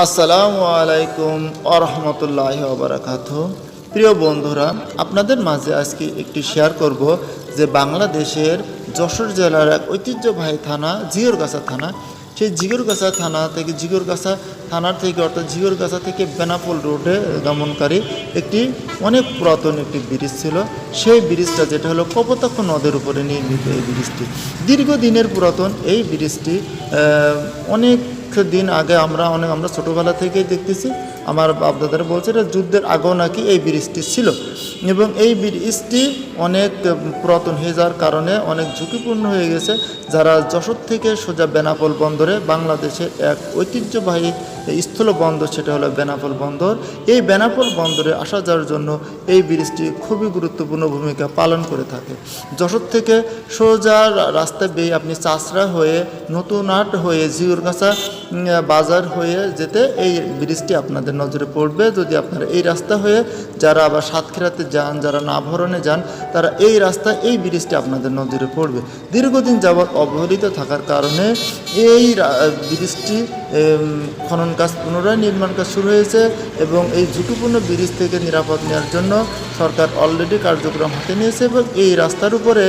আসসালামু আলাইকুম আরহামতুল্লাহ বারাকাত প্রিয় বন্ধুরা, আপনাদের মাঝে আজকে একটি শেয়ার করব যে বাংলাদেশের যশোর জেলার এক ঐতিহ্যবাহী থানা, জিগরগাছা থানা। সেই জিগরগাছা থানা থেকে জিগরগাছা থানার থেকে অর্থাৎ জিগরগাছা থেকে বেনাপোল রোডে গমনকারী একটি অনেক পুরাতন একটি ব্রিজ ছিল। সেই ব্রিজটা যেটা হলো কপোতাক্ষ নদের উপরে নির্মিত এই ব্রিজটি। দীর্ঘদিনের পুরাতন এই ব্রিজটি অনেক দিন আগে আমরা অনেক, আমরা ছোটোবেলা থেকেই দেখতেছি, আমার বাপদাদারা বলছে এটা যুদ্ধের আগেও নাকি এই ব্রিজটি ছিল। এবং এই ব্রিজটি অনেক পুরাতন হয়ে যাওয়ার কারণে অনেক ঝুঁকিপূর্ণ হয়ে গেছে। যারা যশোর থেকে সোজা বেনাপোল বন্দরে বাংলাদেশের এক ঐতিহ্যবাহী স্থল বন্দর সেটা হলো বেনাপোল বন্দর। এই বেনাপোল বন্দরে আসা যাওয়ার জন্য এই ব্রিজটি খুবই গুরুত্বপূর্ণ ভূমিকা পালন করে থাকে। যশোর থেকে সোজা রাস্তা বেয়ে আপনি চাষড়া হয়ে নতুন হাট হয়ে জিউরগাছা বাজার হয়ে যেতে এই ব্রিজটি আপনাদের নজরে পড়বে। যদি আপনারা এই রাস্তা হয়ে যারা আবার সাতক্ষীরাতে যান, যারা নাভরণে যান, তারা এই রাস্তা, এই ব্রিজটি আপনাদের নজরে পড়বে। দীর্ঘদিন যাবৎ অবহেলিত থাকার কারণে এই ব্রিজটি খনন কাজ পুনরায় নির্মাণ কাজ শুরু হয়েছে এবং এই ঝুঁকিপূর্ণ ব্রিজ থেকে নিরাপদ নেওয়ার জন্য সরকার অলরেডি কার্যক্রম হাতে নিয়েছে এবং এই রাস্তার উপরে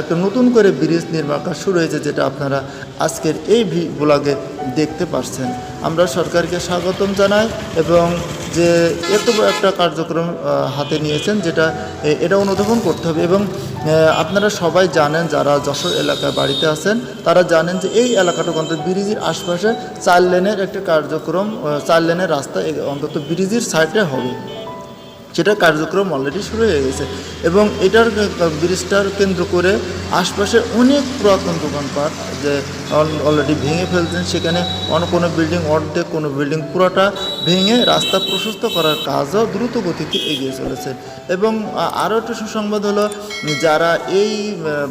একটা নতুন করে ব্রিজ নির্মাণ কাজ শুরু হয়েছে যেটা আপনারা আজকের এই ভি ব্লগে দেখতে পাচ্ছেন আমরা সরকারকে স্বাগতম জানাই এবং যে এত একটা কার্যক্রম হাতে নিয়েছেন যেটা এটা অনুধাবন করতে হবে এবং আপনারা সবাই জানেন যারা যশোর এলাকায় বাড়িতে আছেন, তারা জানেন যে এই এলাকাটুকু অন্তত ব্রিজের আশপাশে চার লেনের একটা কার্যক্রম চার লেনের রাস্তা অন্তত ব্রিজের সাইডে হবে। সেটা কার্যক্রম অলরেডি শুরু হয়ে গেছে এবং এটার ব্রিজটার কেন্দ্র করে আশপাশে অনেক পুরাতন দোকানপাট যে অলরেডি ভেঙে ফেলছেন। সেখানে অন্য কোনো বিল্ডিং অর্ধেক, কোনো বিল্ডিং পুরোটা ভেঙে রাস্তা প্রশস্ত করার কাজও দ্রুত গতিতে এগিয়ে চলেছে। এবং আরও একটা সুসংবাদ হলো, যারা এই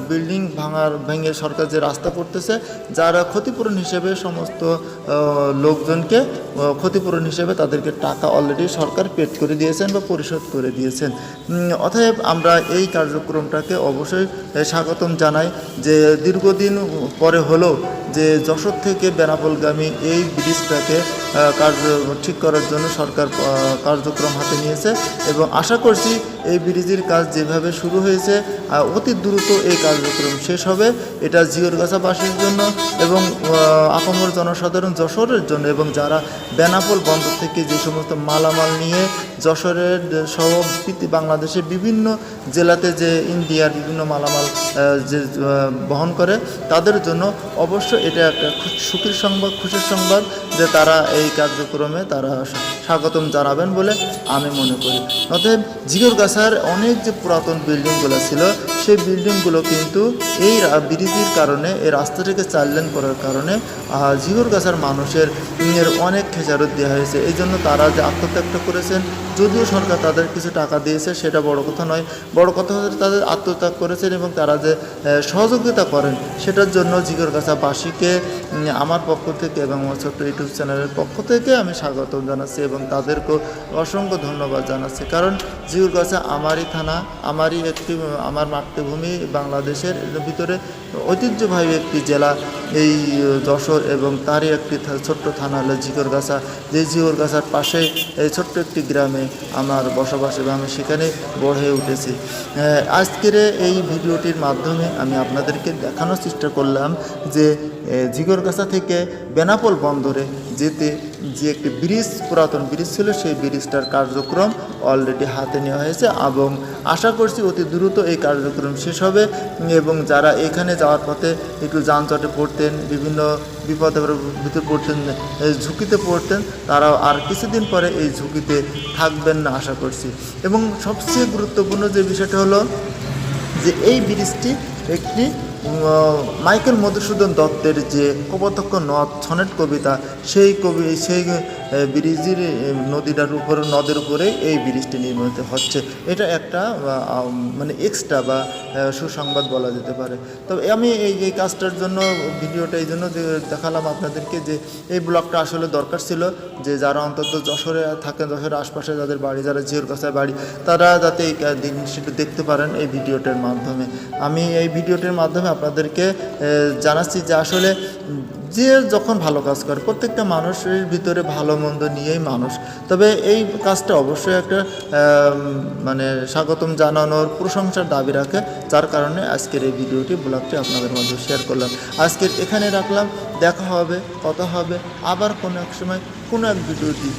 বিল্ডিং ভাঙার, ভেঙে সরকার যে রাস্তা করতেছে, যারা ক্ষতিপূরণ হিসেবে সমস্ত লোকজনকে ক্ষতিপূরণ হিসেবে তাদেরকে টাকা অলরেডি সরকার পেড করে দিয়েছেন বা পরিশোধ করে দিয়েছেন। অতএব আমরা এই কার্যক্রমটাকে অবশ্যই স্বাগতম জানাই যে দীর্ঘদিন পরে হলেও যে যশোর থেকে বেনাপোলগামী এই ব্রিজটাকে কার্য, ঠিক করার জন্য সরকার কার্যক্রম হাতে নিয়েছে এবং আশা করছি এই ব্রিজের কাজ যেভাবে শুরু হয়েছে অতি দ্রুত এই কার্যক্রম শেষ হবে। এটা জিওরগাছাবাসীর জন্য এবং আপামর জনসাধারণ যশোরের জন্য এবং যারা বেনাপোল বন্দর থেকে যে সমস্ত মালামাল নিয়ে যশোরের সহ বাংলাদেশের বিভিন্ন জেলাতে যে ইন্ডিয়ার বিভিন্ন মালামাল যে বহন করে, তাদের জন্য অবশ্য এটা একটা সুখের সংবাদ, খুশির সংবাদ যে তারা এই কার্যক্রমে তারা স্বাগতম জানাবেন বলে আমি মনে করি। অতএব জিগরগাছার অনেক যে পুরাতন বিল্ডিংগুলো ছিল সেই বিল্ডিংগুলো কিন্তু এই রা- ব্রিজের কারণে এই রাস্তাটাকে চাললেন করার কারণে আহ, জিগরগাছার মানুষের এর অনেক খেসারত দেওয়া হয়েছে। এই জন্য তারা যে আত্মত্যাগটা করেছেন যদিও সরকার তাদের কিছু টাকা দিয়েছে সেটা বড় কথা নয়। বড় কথা হচ্ছে তাদের আত্মত্যাগ করেছেন এবং তারা যে সহযোগিতা করেন সেটার জন্য জিগরগাছাবাসীকে আমার পক্ষ থেকে এবং আমার ছোট্ট ইউটিউব চ্যানেলের পক্ষ থেকে আমি স্বাগত জানাচ্ছি এবং তাদেরকেও অসংখ্য ধন্যবাদ জানাচ্ছি। কারণ জিগরগাছা আমারই থানা আমারই একটি আমার আমার মাতৃভূমি বাংলাদেশের ভিতরে ঐতিহ্যবাহী একটি জেলা এই যশোর এবং তারই একটি ছোট্ট থানা হলো জিগরগাছা যে জিগরগাছার পাশে এই ছোট্ট একটি গ্রামে আমার বসবাস এবং আমি সেখানে বড় হয়ে উঠেছি আজকের এই ভিডিওটির মাধ্যমে আমি আপনাদেরকে দেখানোর চেষ্টা করলাম যে এ, জিগরগাছা থেকে বেনাপোল বন্দরে যেতে যে একটি ব্রিজ পুরাতন ব্রিজ ছিল সেই ব্রিজটার কার্যক্রম অলরেডি হাতে নেওয়া হয়েছে এবং আশা করছি অতি দ্রুত এই কার্যক্রম শেষ হবে এবং যারা এখানে যাওয়ার পথে একটু যানজটে পড়তেন বিভিন্ন বিপদে ভিতরে পড়তেন ঝুঁকিতে পড়তেন তারাও আর কিছুদিন পরে এই ঝুঁকিতে থাকবেন না আশা করছি। এবং সবচেয়ে গুরুত্বপূর্ণ যে বিষয়টা হলো যে এই ব্রিজটি একটি মাইকেল মধুসূদন দত্তের যে কপোতক্ষ নথ ছনেট কবিতা সেই কবি সেই ব্রিজের নদীটার উপর, নদের উপরে এই ব্রিজটি নির্মিত হচ্ছে। এটা একটা মানে এক্সট্রা বা সুসংবাদ বলা যেতে পারে। তবে আমি এই এই কাজটার জন্য, ভিডিওটা এই জন্য যে, দেখালাম আপনাদেরকে যে, এই ব্লগটা আসলে দরকার ছিল যে, যারা অন্তত যশোরে থাকেন, যশোরের আশপাশে যাদের বাড়ি, যারা জিওর কাছায় বাড়ি, তারা যাতে এই জিনিসটা দেখতে পারেন এই ভিডিওটার মাধ্যমে। আমি এই ভিডিওটির মাধ্যমে আপনাদেরকে জানাচ্ছি যে আসলে যে যখন ভালো কাজ করে, প্রত্যেকটা মানুষের ভিতরে ভালো মন্দ নিয়েই মানুষ। তবে এই কাজটা অবশ্যই একটা মানে স্বাগতম জানানোর প্রশংসার দাবি রাখে, যার কারণে আজকের এই ভিডিওটি, ব্লগটি আপনাদের মধ্যে শেয়ার করলাম। আজকের এখানে রাখলাম, দেখা হবে, কথা হবে, আবার কোনো এক সময়, কোনো এক ভিডিওটি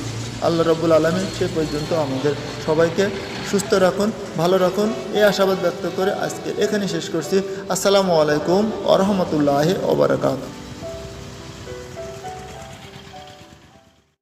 আল্লাহ রব্বুল আলমী সে পর্যন্ত আমাদের সবাইকে সুস্থ রাখুন, ভালো রাখুন এই আশাবাদ ব্যক্ত করে আজকে এখানে শেষ করছি। আসসালামু আলাইকুম আ রহমতুল্লাহ ওবরাকাত